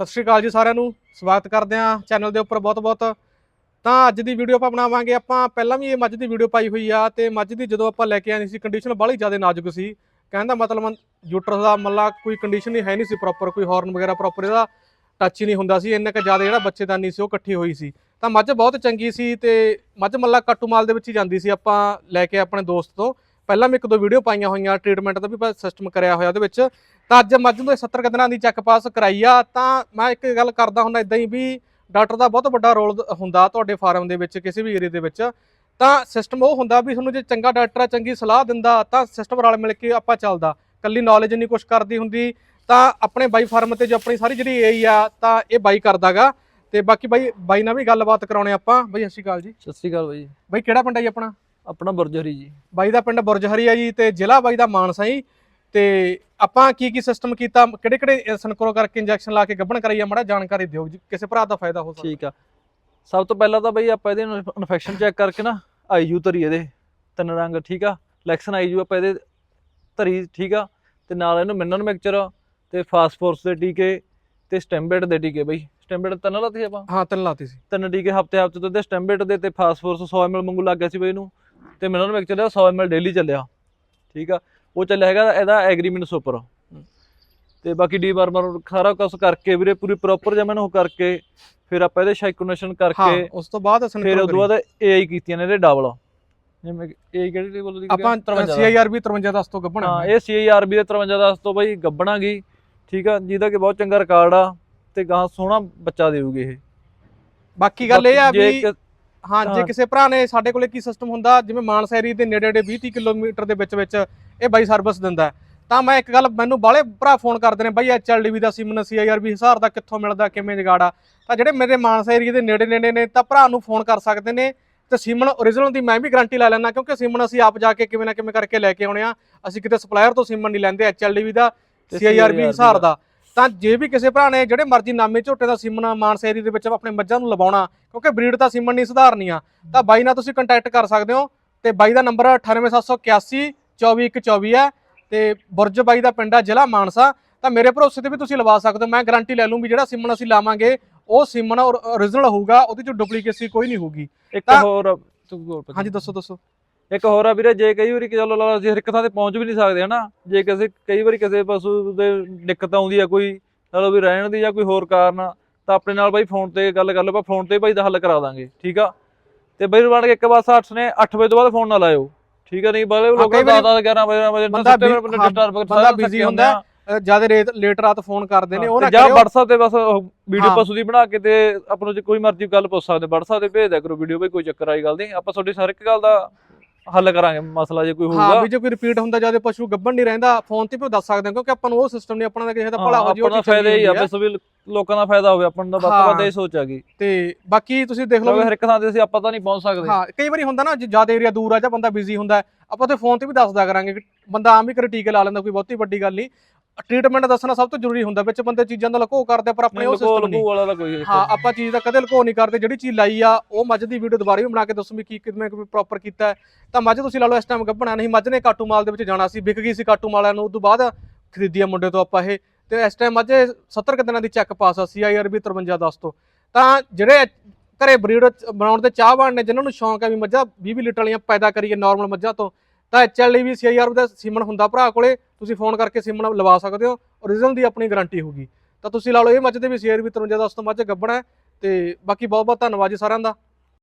ਸਤਿ ਸ਼੍ਰੀ ਅਕਾਲ ਜੀ ਸਾਰਿਆਂ ਨੂੰ। ਸਵਾਗਤ ਕਰਦੇ ਹਾਂ ਚੈਨਲ ਦੇ ਉੱਪਰ ਬਹੁਤ-ਬਹੁਤ ਤਾਂ ਅੱਜ ਦੀ ਵੀਡੀਓ ਆਪਾਂ ਬਣਾਵਾਂਗੇ। ਆਪਾਂ ਪਹਿਲਾਂ ਵੀ ਇਹ ਮੱਝ ਦੀ ਵੀਡੀਓ ਪਾਈ ਹੋਈ ਆ ਤੇ ਮੱਝ ਦੀ ਜਦੋਂ ਆਪਾਂ ਲੈ ਕੇ ਆਏ ਸੀ ਕੰਡੀਸ਼ਨ ਬਾਹਲੀ ਜ਼ਿਆਦਾ ਨਾਜ਼ੁਕ ਸੀ। ਕਹਿੰਦਾ ਮਤਲਬ ਯੂਟਰਸ ਦਾ ਮੱਲਾ ਕੋਈ ਕੰਡੀਸ਼ਨ ਹੀ ਹੈ ਨਹੀਂ ਸੀ ਪ੍ਰੋਪਰ ਕੋਈ ਹਾਰਨ ਵਗੈਰਾ ਪ੍ਰੋਪਰ ਇਹਦਾ ਟੱਚ ਹੀ ਨਹੀਂ ਹੁੰਦਾ ਸੀ। ਇੰਨਾ ਕੁ ਜ਼ਿਆਦਾ ਜਿਹੜਾ ਬੱਚੇਦਾਨੀ ਸੀ ਉਹ ਇਕੱਠੀ ਹੋਈ ਸੀ। ਤਾਂ ਮੱਝ ਬਹੁਤ ਚੰਗੀ ਸੀ ਤੇ ਮੱਝ ਮੱਲਾ ਕੱਟੂਮਾਲ ਦੇ ਵਿੱਚ ਹੀ ਜਾਂਦੀ ਸੀ। ਆਪਾਂ ਲੈ ਕੇ ਆਪਣੇ ਦੋਸਤ ਤੋਂ। ਪਹਿਲਾਂ ਵੀ ਇੱਕ ਦੋ ਵੀਡੀਓ ਪਾਈਆਂ ਹੋਈਆਂ ਟ੍ਰੀਟਮੈਂਟ ਦਾ ਵੀ ਸਿਸਟਮ ਕਰਿਆ ਹੋਇਆ ਉਹਦੇ ਵਿੱਚ। ਤਾਂ ਅੱਜ ਮੱਝ ਨੂੰ 70 ਕੁ ਦਿਨਾਂ ਦੀ ਚੈੱਕ ਪਾਸ ਕਰਾਈ ਆ। ਤਾਂ ਮੈਂ ਇੱਕ ਗੱਲ ਕਰਦਾ ਹੁੰਦਾ ਇਦਾਂ ਹੀ ਵੀ ਡਾਕਟਰ ਦਾ ਬਹੁਤ ਵੱਡਾ ਰੋਲ ਹੁੰਦਾ ਤੁਹਾਡੇ ਫਾਰਮ ਦੇ ਵਿੱਚ ਕਿਸੇ ਵੀ ਏਰੀਆ ਦੇ ਵਿੱਚ। ਤਾਂ ਸਿਸਟਮ ਉਹ ਹੁੰਦਾ ਵੀ ਤੁਹਾਨੂੰ ਜੇ ਚੰਗਾ ਡਾਕਟਰ ਆ ਚੰਗੀ ਸਲਾਹ ਦਿੰਦਾ ਤਾਂ ਸਿਸਟਮ ਰਲ ਮਿਲ ਕੇ ਆਪਾਂ ਚੱਲਦਾ। ਕੱਲੀ ਨੌਲੇਜ ਨਹੀਂ ਕੁਝ ਕਰਦੀ ਹੁੰਦੀ। ਤਾਂ ਆਪਣੇ ਬਾਈ ਫਾਰਮ ਤੇ ਜੋ ਆਪਣੀ ਸਾਰੀ ਜਿਹੜੀ ਏਈ ਆ ਤਾਂ ਇਹ ਬਾਈ ਕਰਦਾਗਾ। ਤੇ ਬਾਕੀ ਬਾਈ ਬਾਈ ਨਾਲ ਵੀ ਗੱਲਬਾਤ ਕਰਾਉਣੇ ਆਪਾਂ। ਬਾਈ ਸਤਿ ਸ਼੍ਰੀ ਅਕਾਲ ਜੀ। ਸਤਿ ਸ਼੍ਰੀ ਅਕਾਲ ਬਾਈ। ਬਾਈ ਕਿਹੜਾ ਪਿੰਡ ਆ ਜੀ ਆਪਣਾ? ਆਪਣਾ ਬੁਰਜਹਰੀ ਜੀ। ਬਾਈ ਦਾ ਪਿੰਡ ਬੁਰਜਹਰੀ ਆ ਜੀ ਤੇ ਜ਼ਿਲ੍ਹਾ ਬਾਈ ਦਾ ਮਾਨਸਾ ਜੀ। ਤੇ ਆਪਾਂ ਕੀ ਕੀ ਸਿਸਟਮ ਕੀਤਾ ਕਿਹੜੇ ਕਿਹੜੇ ਸੰਕਰੋ ਕਰਕੇ ਇੰਜੈਕਸ਼ਨ ਲਾ ਕੇ ਗੱਭਣ ਕਰਾਈ ਆ ਮੜਾ ਜਾਣਕਾਰੀ ਦਿਓ ਜੀ ਕਿਸੇ ਭਰਾ ਦਾ ਫਾਇਦਾ ਹੋ ਸਕਦਾ। ਠੀਕ ਆ। ਸਭ ਤੋਂ ਪਹਿਲਾਂ ਤਾਂ ਬਾਈ ਆਪਾਂ ਇਹਦੇ ਇਨਫੈਕਸ਼ਨ ਚੈੱਕ ਕਰਕੇ ਨਾ ਆਈਯੂ ਧਰੀ ਇਹਦੇ ਤਿੰਨ ਰੰਗ ਠੀਕ ਆ? ਲੈਕਸਨ ਆਈਯੂ ਆਪਾਂ ਇਹਦੇ ਧਰੀ ਠੀਕ ਆ? ਤੇ ਨਾਲ ਇਹਨੂੰ ਮਿਨਰਲ ਮਿਕਸਚਰ ਤੇ ਫਾਸਫੋਰਸ ਦੇ ਟੀਕੇ ਤੇ ਸਟੈਂਬੇਟ ਦੇ ਟੀਕੇ ਬਾਈ। ਸਟੈਂਬੇਟ ਤਿੰਨ ਲਾਤੀ ਆਪਾਂ? ਹਾਂ ਤਿੰਨ ਲਾਤੀ ਸੀ। ਤਿੰਨ ਟੀਕੇ ਹਫ਼ਤੇ ਹਫ਼ਤੇ ਤੇ ਸਟੈਂਬੇਟ ਦੇ ਤੇ ਫਾਸਫੋਰਸ 100 ml ਵਾਂਗੂ ਲੱਗ ਗਿਆ ਸੀ ਬਾਈ ਇਹਨੂੰ। ਤੇ ਮਿਨਰਲ ਮਿਕਸਚਰ ਦਾ 100 ml ਡੇਲੀ ਚੱਲਿਆ। ਠੀਕ ਆ? ਉਹ ਚੱਲਿਆ ਹੈਗਾ ਇਹਦਾ ਐਗਰੀਮੈਂਟ ਸੁਪਰ ਤੇ ਬਾਕੀ ਡੀਵਾਰਮਰ ਸਾਰਾ ਕੁਝ ਕਰਕੇ ਵੀਰੇ ਪੂਰੀ ਪ੍ਰੋਪਰ ਜਮਨ ਉਹ ਕਰਕੇ ਫਿਰ ਆਪਾਂ ਇਹਦੇ ਸ਼ਾਈਕੋਨੇਸ਼ਨ ਕਰਕੇ ਉਸ ਤੋਂ ਬਾਅਦ ਫਿਰ ਸੰਕਰੋ ਉਸ ਤੋਂ ਬਾਅਦ ਏਆਈ ਕੀਤੀਆਂ ਨੇ ਇਹਦੇ ਡਬਲ ਜਿਵੇਂ ਏਆਈ ਕਿਹੜੀ ਟੇਬਲ ਦੀ ਆਪਾਂ ਸੀਆਈਆਰਬੀ 5310 ਤੋਂ ਗੱਭਣ ਹਾਂ ਇਹ ਸੀਆਈਆਰਬੀ ਦੇ 5310 ਤੋਂ ਬਾਈ ਗੱਬਣਾ ਗਈ ਠੀਕ ਆ? ਜਿਹਦਾ ਕਿ ਬਹੁਤ ਚੰਗਾ ਰਿਕਾਰਡ ਆ ਤੇ ਗਾਂ ਸੋਹਣਾ ਬੱਚਾ ਦੇਊਗੀ ਇਹ। ਬਾਕੀ ਗੱਲ ਇਹ ਆ ਵੀ ਹਾਂ ਜੇ। ਕਿਸੇ ਭਰਾ ਨੇ ਸਾਡੇ ਕੋਲੇ ਕੀ ਸਿਸਟਮ ਹੁੰਦਾ ਜਿਵੇਂ ਮਾਨਸਾ ਏਰੀਏ ਦੇ ਨੇੜੇ ਨੇੜੇ 20 ਕਿਲੋਮੀਟਰ ਦੇ ਵਿੱਚ ਵਿੱਚ ਇਹ ਬਾਈ ਸਰਵਿਸ ਦਿੰਦਾ। ਤਾਂ ਮੈਂ ਇੱਕ ਗੱਲ ਮੈਨੂੰ ਬਾਲੇ ਭਰਾ ਫੋਨ ਕਰਦੇ ਨੇ ਬਾਈ ਐਚਐਲਡੀਵੀ ਦਾ ਸਿਮਨ ਸੀਆਈਆਰਬੀ ਹਿਸਾਰ ਦਾ ਕਿੱਥੋਂ ਮਿਲਦਾ ਕਿਵੇਂ ਜਗਾੜਾ ਤਾਂ ਜਿਹੜੇ ਮੇਰੇ ਮਾਨਸਾ ਏਰੀਏ ਦੇ ਨੇੜੇ ਨੇੜੇ ਨੇ ਤਾਂ ਭਰਾ ਨੂੰ ਫੋਨ ਕਰ ਸਕਦੇ ਨੇ ਤੇ ਸਿਮਨ ਓਰੀਜਨਲ ਦੀ ਮੈਂ ਵੀ ਗਾਰੰਟੀ ਲੈ ਲੈਣਾ ਕਿਉਂਕਿ ਸਿਮਨ ਅਸੀਂ ਆਪ ਜਾ ਕੇ ਕਿਵੇਂ ਨਾ ਕਿਵੇਂ ਕਰਕੇ ਲੈ ਕੇ ਆਉਣੇ ਆ ਅਸੀਂ ਕਿਤੇ ਸਪਲਾਇਰ ਤੋਂ ਸਿਮਨ ਨਹੀਂ ਲੈਂਦੇ ਐਚਐਲਡੀਵੀ ਦਾ ਤੇ ਸੀਆਈਆਰਬੀ CIRB ਹਿਸਾਰ ਦਾ ਤਾਂ ਜੇ ਵੀ ਕਿਸੇ ਭਰਾ ਨੇ ਜਿਹੜੇ ਮਰਜ਼ੀ ਨਾਮੇ ਝੋਟੇ ਦਾ ਸਿਮਨ ਮਾਨਸਾ ਏਰੀਏ ਦੇ ਵਿੱਚ ਆਪਣੇ ਮੱਝਾਂ ਨੂੰ ਲਵਾਉਣਾ ਕਿਉਂਕਿ ਬਰੀਡ ਤਾਂ ਸਿਮਨ ਨਹੀਂ ਸੁਧਾਰਨੀ ਆ ਤਾਂ ਬਾਈ ਨਾਲ ਤੁਸੀਂ ਕੰਟੈਕਟ ਕਰ ਸਕਦੇ ਹੋ ਤੇ ਬਾਈ ਦਾ ਨੰਬਰ 98781 24124 ਹੈ ਤੇ ਬੁਰਜ ਬਾਈ ਦਾ ਪਿੰਡ ਆ ਜ਼ਿਲ੍ਹਾ ਮਾਨਸਾ ਤਾਂ ਮੇਰੇ ਭਰੋਸੇ ਤੇ ਵੀ ਤੁਸੀਂ ਲਵਾ ਸਕਦੇ ਹੋ ਮੈਂ ਗਾਰੰਟੀ ਲੈ ਲੂੰ ਵੀ ਜਿਹੜਾ ਸਿਮਨ ਅਸੀਂ ਲਾਵਾਂਗੇ ਉਹ ਸਿਮਨ ਓਰੀਜਨਲ ਹੋਊਗਾ ਉਹਦੇ ਚ ਡੁਪਲੀਕੇਸੀ ਕੋਈ ਨਹੀਂ ਹੋਊਗੀ ਇੱਕ ਹੋਰ। ਹਾਂਜੀ ਦੱਸੋ ਦੱਸੋ ਇੱਕ ਹੋਰ ਆ ਵੀਰੇ ਜੇ ਕਈ ਵਾਰੀ ਕਿ ਚਲੋ ਲਾ ਅਸੀਂ ਹਰ ਇੱਕ ਥਾਂ ਤੇ ਪਹੁੰਚ ਵੀ ਨਹੀਂ ਸਕਦੇ ਹਨਾ ਜੇ ਕਿਸੇ ਕਈ ਵਾਰੀ ਕਿਸੇ ਪਸ਼ੂ ਦੇ ਦਿੱਕਤ ਆਉਂਦੀ ਆ ਕੋਈ ਚਲੋ ਵੀ ਰਹਿਣ ਦੀ ਜਾਂ ਕੋਈ ਹੋਰ ਕਾਰਨ ਤਾਂ ਆਪਣੇ ਨਾਲ ਬਾਈ ਫੋਨ ਤੇ ਗੱਲ ਕਰ ਲਓ ਆਪਾਂ ਫੋਨ ਤੇ ਬਾਈ ਦਾ ਹੱਲ ਕਰਾ ਦਾਂਗੇ ਠੀਕ ਆ ਤੇ ਬਾਈ ਬਣ ਕੇ ਇੱਕ ਵਾਰ 60 ਨੇ 8 ਵਜੇ ਤੋਂ ਬਾਅਦ ਫੋਨ ਨਾ ਲਾਇਓ ਠੀਕ ਆ ਨਹੀਂ ਬਾਲੇ ਹਾਂ, ਲੋਕਾਂ ਕਈ 10 ਵਾਰੀ 10 11 ਵਜੇ ਵਜੇ ਬੰਦਾ ਹਾਂ, ਬੰਦਾ ਸਾਰੇ ਥੱਕੇ ਹੁੰਦਾ। ਜ਼ਿਆਦਾ ਲੇਟ ਰਾਤ ਫੋਨ ਕਰਦੇ ਨੇ ਉਹ ਨਾ ਜਾਂ WhatsApp ਤੇ ਬਸ ਵੀਡੀਓ ਹਾਂ। ਪਸ਼ੂ ਦੀ ਬਣਾ ਕੇ ਤੇ ਆਪਾਂ ਨੂੰ ਜੇ ਕੋਈ ਮਰਜ਼ੀ ਗੱਲ ਪੁੱਛ ਸਕਦੇ WhatsApp ਤੇ ਭੇਜ ਦਿਆ ਕਰੋ ਵੀਡੀਓ ਬਈ ਕੋਈ ਚੱਕਰ ਆਈ ਗੱਲ ਨਹੀਂ ਆਪਾਂ ਤੁਹਾਡੀ ਹਰ ਇੱਕ ਗੱਲ ਦਾ ਹੱਲ ਕਰਾਂਗੇ ਮਸਲਾ ਜੇ ਕੋਈ ਹਾਂ ਹੋਊਗਾ ਵੀ ਜੇ ਕੋਈ ਰਿਪੀਟ ਹੁੰਦਾ ਜ਼ਿਆਦਾ ਪਸ਼ੂ ਗੱਭਣ ਨਹੀਂ ਰਹਿੰਦਾ ਫੋਨ ਤੇ ਵੀ ਉਹ ਦੱਸ ਸਕਦੇ ਹੋ ਕਿਉਂਕਿ ਆਪਾਂ ਨੂੰ ਉਹ ਸਿਸਟਮ ਨਹੀਂ ਆਪਣਾ ਦਾ ਕਿਸੇ ਦਾ ਭਲਾ ਹੋ ਜੀ ਉਹ ਆਪਣਾ ਚੀਜ਼ ਫਾਇਦਾ ਹੀ ਆ। ਬਸ ਵੀ ਲੋਕਾਂ ਦਾ ਫਾਇਦਾ ਹੋਵੇ ਆਪਾਂ ਨੂੰ ਤਾਂ ਵੱਧ ਤੋਂ ਵੱਧ ਹਾਂ। ਇਹ ਸੋਚ ਆ ਗਈ ਤੇ ਬਾਕੀ ਤੁਸੀਂ ਦੇਖ ਲਓ ਕਿਉਂਕਿ ਵੀ- ਹਰ ਇੱਕ ਥਾਂ ਤੇ ਅਸੀਂ ਆਪਾਂ ਤਾਂ ਨਹੀਂ ਪਹੁੰਚ ਸਕਦੇ ਹਾਂ ਕਈ ਵਾਰੀ ਹੁੰਦਾ ਨਾ ਜ਼ਿਆਦਾ ਏਰੀਆ ਦੂਰ ਆ ਜਾਂ ਬੰਦਾ ਬਿਜ਼ੀ ਹੁੰਦਾ ਹੈ, ਆਪਾਂ ਤੇ ਫੋਨ ਤੇ ਵੀ ਦੱਸਦਾ ਕਰਾਂਗੇ ਕਿ ਬੰਦਾ ਆਮ ਹੀ ਕਰੇ ਟੀਕੇ ਲਾ ਲੈਂਦਾ ਕੋਈ ਬਹੁਤੀ ਵੱਡੀ ਗੱਲ ਨਹੀਂ ਟ੍ਰੀਟਮੈਂਟ ਦੱਸਣਾ ਸਭ ਤੋਂ ਜ਼ਰੂਰੀ ਹੁੰਦਾ ਵਿੱਚ ਬੰਦੇ ਚੀਜ਼ਾਂ ਦਾ ਲਕੋ ਕਰਦੇ ਆ, ਪਰ ਆਪਣੇ ਉਹ ਸਿਸਟਮ ਨਹੀਂ ਲਕੋ ਵਾਲਾ ਤਾਂ ਕੋਈ ਹਾਂ ਆਪਾਂ ਚੀਜ਼ ਦਾ ਕਦੇ ਲਕੋ ਨਹੀਂ ਕਰਦੇ ਜਿਹੜੀ ਚੀਜ਼ ਲਾਈ ਆ ਉਹ ਮੱਝ ਦੀ ਵੀਡੀਓ ਦੁਬਾਰਾ ਵੀ ਬਣਾ ਕੇ ਦੱਸੂ ਵੀ ਕੀ ਕਿਵੇਂ ਪ੍ਰੋਪਰ ਕੀਤਾ ਹੈ। ਤਾਂ ਮੱਝ ਤੁਸੀਂ ਲਾ ਲਓ ਇਸ ਟਾਈਮ ਗੱਭਣਾ ਨਹੀਂ ਮੱਝ ਨੇ ਕਾਟੂ ਮਾਲ ਦੇ ਵਿੱਚ ਜਾਣਾ ਸੀ ਵਿਕ ਗਈ ਸੀ ਕਾਟੂ ਮਾਲਿਆਂ ਨੂੰ ਉਸ ਤੋਂ ਬਾਅਦ ਖਰੀਦੀ ਆ ਮੁੰਡੇ ਤੋਂ ਆਪਾਂ ਇਹ। ਤੇ ਇਸ ਟਾਈਮ ਮੱਝ 70 ਕੁ ਦਿਨਾਂ ਦੀ ਚੈੱਕ ਪਾਸ ਆ ਸੀਆਈਆਰਬੀ 5310 ਤੋਂ। ਤਾਂ ਜਿਹੜੇ ਘਰੇ ਬਰੀਡ ਬਣਾਉਣ ਦੇ ਚਾਹਵਾਨ ਨੇ ਜਿਨ੍ਹਾਂ ਨੂੰ ਸ਼ੌਂਕ ਹੈ ਵੀ ਮੱਝਾਂ 20 ਲੀਟਰ ਵਾਲੀਆਂ ਪੈਦਾ ਕਰੀਏ ਨਾਰਮਲ ਮੱਝਾਂ ਤੋਂ ਤਾਂ ਐਚਐਲਡੀ ਵੀ ਸੀਆਈਆਰ ਦਾ ਸਿਮਨ ਹੁੰਦਾ ਭਰਾ ਕੋਲੇ, ਤੁਸੀਂ ਫੋਨ ਕਰਕੇ ਸਿਮਨ ਲਵਾ ਸਕਦੇ ਹੋ ਓਰੀਜਨਲ ਦੀ ਆਪਣੀ ਗਾਰੰਟੀ ਹੋਊਗੀ। ਤਾਂ ਤੁਸੀਂ ਲਾ ਲਓ, ਇਹ ਮੱਝ ਦੇ ਵੀ ਸੀਆਈਆਰ ਵੀ 5310 ਤੋਂ ਮੱਝ ਗੱਭਣਾ ਹੈ ਤੇ ਬਾਕੀ ਬਹੁਤ ਬਹੁਤ ਧੰਨਵਾਦ ਜੀ ਸਾਰਿਆਂ ਦਾ।